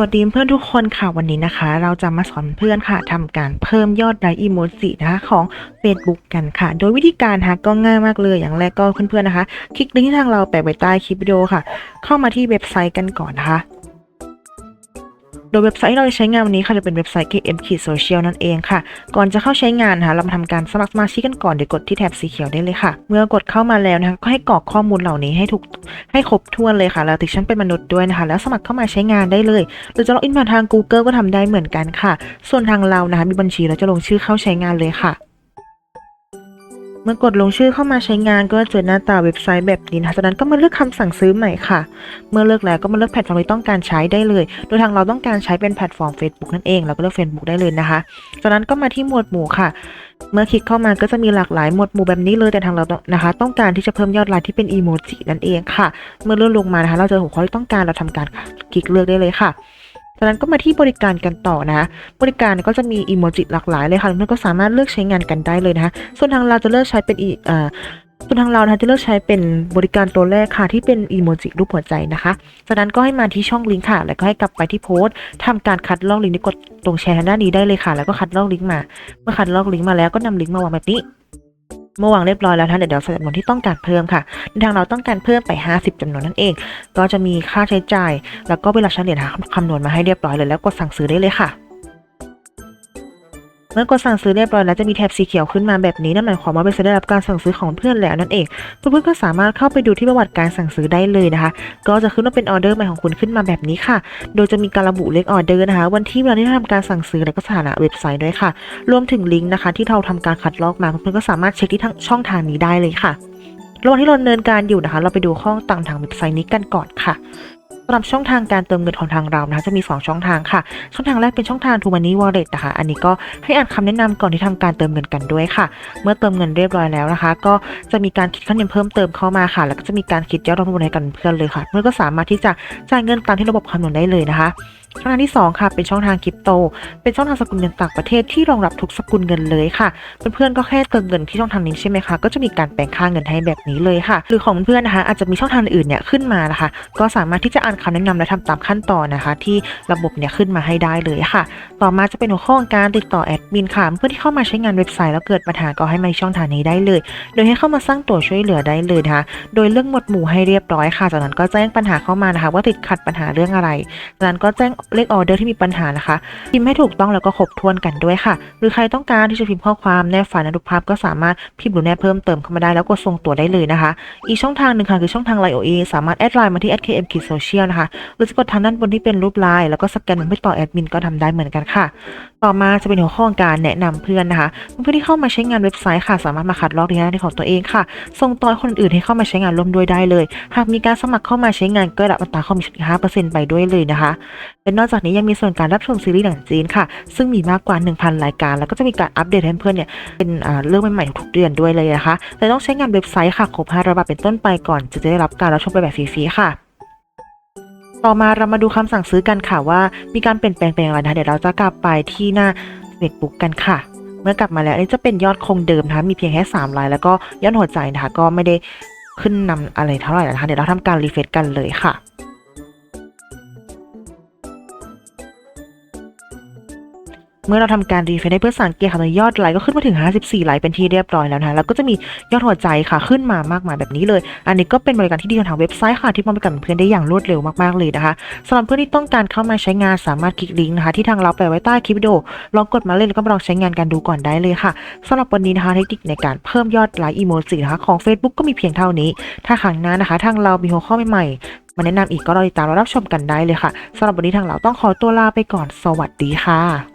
สวัสดีเพื่อนทุกคนค่ะวันนี้นะคะ เราจะมาสอนเพื่อนค่ะทำการเพิ่มยอดไลค์อีโมจินะคะของ Facebook กันค่ะ โดยวิธีการนะคะก็ง่ายมากเลยอย่างแรกก็เพื่อนๆนะคะ คลิกลิงก์ที่ทางเราแปะไว้ใต้คลิปวิดีโอค่ะ เข้ามาที่เว็บไซต์กันก่อนนะคะ โดยเว็บไซต์ที่เราจะใช้งานวันนี้ค่ะจะเป็นเว็บไซต์ KM Social นั่นเองค่ะ ก่อนจะเข้าใช้งานนะคะเรามาทำการสมัครสมาชิกกันก่อนเดี๋ยวกดที่แถบสีเขียวได้เลยค่ะ เมื่อกดเข้ามาแล้วนะคะก็ให้กรอกข้อมูลเหล่านี้ให้ถูกให้ครบถ้วนเลยค่ะ แล้วติดฉันเป็นมนุษย์ด้วยนะคะ แล้วสมัครเข้ามาใช้งานได้เลย หรือจะล็อกอินผ่านทาง Google ก็ทำได้เหมือนกันค่ะ ส่วนทางเรานะคะมีบัญชีเราจะลงชื่อเข้าใช้งานเลยค่ะ มื่อกดลงชื่อเข้ามาใช้งานก็จะเจอหน้าตาเว็บไซต์แบบนี้นะคะจากนั้นก็มาเลือกคำสั่งซื้อใหม่ค่ะ เมื่อเลือกแล้วก็มาเลือกแพลตฟอร์มที่ต้องการใช้ได้เลย โดยทางเราต้องการใช้เป็นแพลตฟอร์ม Facebook นั่นเองเราก็เลือก Facebook ได้เลยนะคะ จากนั้นก็มาที่หมวดหมู่ค่ะ เมื่อคลิกเข้ามาก็จะมีหลากหลายหมวดหมู่แบบนี้เลยแต่ทางเรานะคะ ต้องการที่จะเพิ่มยอดไลค์ที่เป็นอีโมจินั่นเองค่ะ เมื่อเลื่อนลงมานะคะ เราเจอหัวข้อที่ต้องการเราทำการคลิกเลือกได้เลยค่ะ จากนั้นก็มาที่บริการกันต่อนะคะบริการก็จะมีอีโมจิหลากหลายเลยค่ะเพื่อนก็สามารถเลือกใช้งานกันได้เลยนะคะส่วนทางเราจะเลือกใช้เป็นอีเอ่อส่วนทางเรานะคะจะเลือกใช้เป็นบริการตัวแรกค่ะ ที่เป็นอีโมจิรูปหัวใจนะคะ จากนั้นก็ให้มาที่ช่องลิงก์ค่ะ แล้วก็ให้กลับไปที่โพสต์ทำการคัดลอกลิงก์กดตรงแชร์ด้านนี้ได้เลยค่ะ แล้วก็คัดลอกลิงก์มา เมื่อคัดลอกลิงก์มาแล้วก็นำลิงก์มาวางแบบนี้ เมื่อวางเรียบร้อยแล้วท่านเดี๋ยวเราใส่จำนวนที่ต้องการเพิ่มค่ะในทางเราต้องการเพิ่มไป 50จำนวนนั่นเอง ก็จะมีค่าใช้จ่าย แล้วก็เวลาเฉลี่ยคะคำนวณมาให้เรียบร้อยเลยแล้วกดสั่งซื้อได้เลยค่ะ มื่อกดสั่งซื้อเรียบร้อยแล้วจะมีแถบสีเขียวขึ้นมาแบบนี้นั่นหมายความว่าเป็นได้รับการสั่งซื้อของเพื่อนแล้วนั่นเองเพื่อนๆก็สามารถเข้าไปดูที่ประวัติการสั่งซื้อได้เลยนะคะ ก็จะขึ้นว่าเป็นออเดอร์ใหม่ของคุณขึ้นมาแบบนี้ค่ะ โดยจะมีการระบุเลขออเดอร์นะคะ วันที่เวลาที่ทำการสั่งซื้อและก็สถานะเว็บไซต์ด้วยค่ะ รวมถึงลิงก์นะคะ ที่เราทำการคัดลอกมาเพื่อนๆก็สามารถเช็คที่ทางช่องทางนี้ได้เลยค่ะระหว่างที่เราดำเนินการอยู่นะคะ เราไปดูข้อต่างทางเว็บไซต์นี้กันก่อนค่ะ สำหรับช่องทางการเติมเงินของทางเรานะคะจะมี 2 ช่องทางค่ะ ช่องทางแรกเป็นช่องทาง t o Money Wallet นะคะ อันนี้ก็ให้อ่านคำแนะนำก่อนที่ทำการเติมเงินกันด้วยค่ะ เมื่อเติมเงินเรียบร้อยแล้วนะคะ ก็จะมีการคิดค่าเงินเพิ่มเติมเข้ามาค่ะ แล้วก็จะมีการคิดยอดรวมให้กันเพื่อนเลยค่ะเพื่อนก็สามารถที่จะจ่ายเงินตามที่ระบบคำนวณได้เลยนะคะ ช่องทางที่ 2 ค่ะ เป็นช่องทางคริปโต เป็นช่องทางสกุลเงินต่างประเทศที่รองรับทุกสกุลเงินเลยค่ะ เพื่อนๆก็แค่เติมเงินที่ช่องทางนี้ใช่ไหมคะ ก็จะมีการแปลงค่าเงินให้แบบนี้เลยค่ะ หรือของเพื่อนๆนะคะ อาจจะมีช่องทางอื่นเนี่ยขึ้นมานะคะ ก็สามารถที่จะอ่านคำแนะนำและทำตามขั้นตอนนะคะ ที่ระบบเนี่ยขึ้นมาให้ได้เลยค่ะ ต่อมาจะเป็นหัวข้อขอการติดต่อแอดมินค่ะ เพื่อที่เข้ามาใช้งานเว็บไซต์แล้วเกิดปัญหาก็ให้มาช่องทางนี้ได้เลย โดยให้เข้ามาสร้างตัวช่วยเหลือได้เลยนะคะ โดยเรื่องหมวดหมู่ให้เรียบร้อยค่ะ จากนั้นก็แจ้งปัญหาเข้ามานะคะ ว่าติดขัดปัญหาเรื่องอะไร จากนั้นก็แจ้งเลขออเดอร์ที่มีปัญหานะคะ พิมพ์ให้ถูกต้องแล้วก็ครบถ้วนกันด้วยค่ะ หรือใครต้องการที่จะพิมพ์ข้อความแนบไฟล์ในรูปภาพก็สามารถพิมพ์หรือแนบเพิ่มเติมเข้ามาได้แล้วกดส่งตัวได้เลยนะคะ อีกช่องทางหนึ่งค่ะคือช่องทาง Line OE สามารถแอดไลน์มาที่ @km social นะคะหรือจะกดทางด้านบนที่เป็นรูปไลน์แล้วก็สแกนมันเพื่อต่อแอดมินก็ทำได้เหมือนกันค่ะต่อมาจะเป็นหัวข้อการแนะนำเพื่อนนะคะ เพื่อนที่เข้ามาใช้งานเว็บไซต์ค่ะ สามารถมาคัดลอกดีหน้าที่ของตัวเองค่ะ ส่งต่อคนอื่นให้เข้ามาใช้งานร่วมด้วยได้เลย หากมีการสมัครเข้ามาใช้งานก็ได้รับอัตราคอมมิชชั่น5%ไปด้วยเลยนะคะ และนอกจากนี้ยังมีส่วนการรับชมซีรีส์หนังจีนค่ะ ซึ่งมีมากกว่า 1,000 รายการ แล้วก็จะมีการอัปเดตให้เพื่อนๆเนี่ยเป็นอ่าเรื่องใหม่ๆทุกเดือนด้วยเลยนะคะ แต่ต้องใช้งานเว็บไซต์ค่ะครบ500บาทเป็นต้นไปก่อนจะได้รับการรับชมไปแบบฟรีๆค่ะ ต่อมาเรามาดูคำสั่งซื้อกันค่ะว่ามีการเปลี่ยนแปลงไปอย่างไรนะคะเดี๋ยวเราจะกลับไปที่หน้า Facebook กันค่ะ เมื่อกลับมาแล้วอันนี้จะเป็นยอดคงเดิมนะคะมีเพียงแค่3รายแล้วก็ยอดหัวใจนะคะก็ไม่ได้ขึ้นนำอะไรเท่าไหร่นะคะเดี๋ยวเราทำการรีเฟรชกันเลยค่ะ เมื่อเราทำการรีเฟรชให้เพื่อสังเกตค่ะตอนยอดไลค์ก็ขึ้นมาถึง 54 ไลค์เป็นที่เรียบร้อยแล้วนะคะแล้วก็จะมียอดหัวใจค่ะขึ้นมามากมายแบบนี้เลย อันนี้ก็เป็นบริการที่ดีของทางเว็บไซต์ค่ะที่มองไปกับเพื่อนได้อย่างรวดเร็วมากๆเลยนะคะสำหรับเพื่อนที่ต้องการเข้ามาใช้งานสามารถคลิกลิงก์นะคะที่ทางเราแปะไว้ใต้คลิปวิดีโอลองกดมาเล่นแล้วก็ลองใช้งานกันดูก่อนได้เลยค่ะสำหรับวันนี้นะคะเทคนิคในการเพิ่มยอดไลค์อีโมจินะคะของ Facebook ก็มีเพียงเท่านี้ ถ้าครั้งหน้านะคะ ทางเรามีหัวข้อใหม่ๆ มาแนะนำอีกก็รอติดตามรับชมกันได้เลยค่ะสำหรับวันนี้ทางเราต้องขอตัวลาไปก่อน สวัสดีค่ะ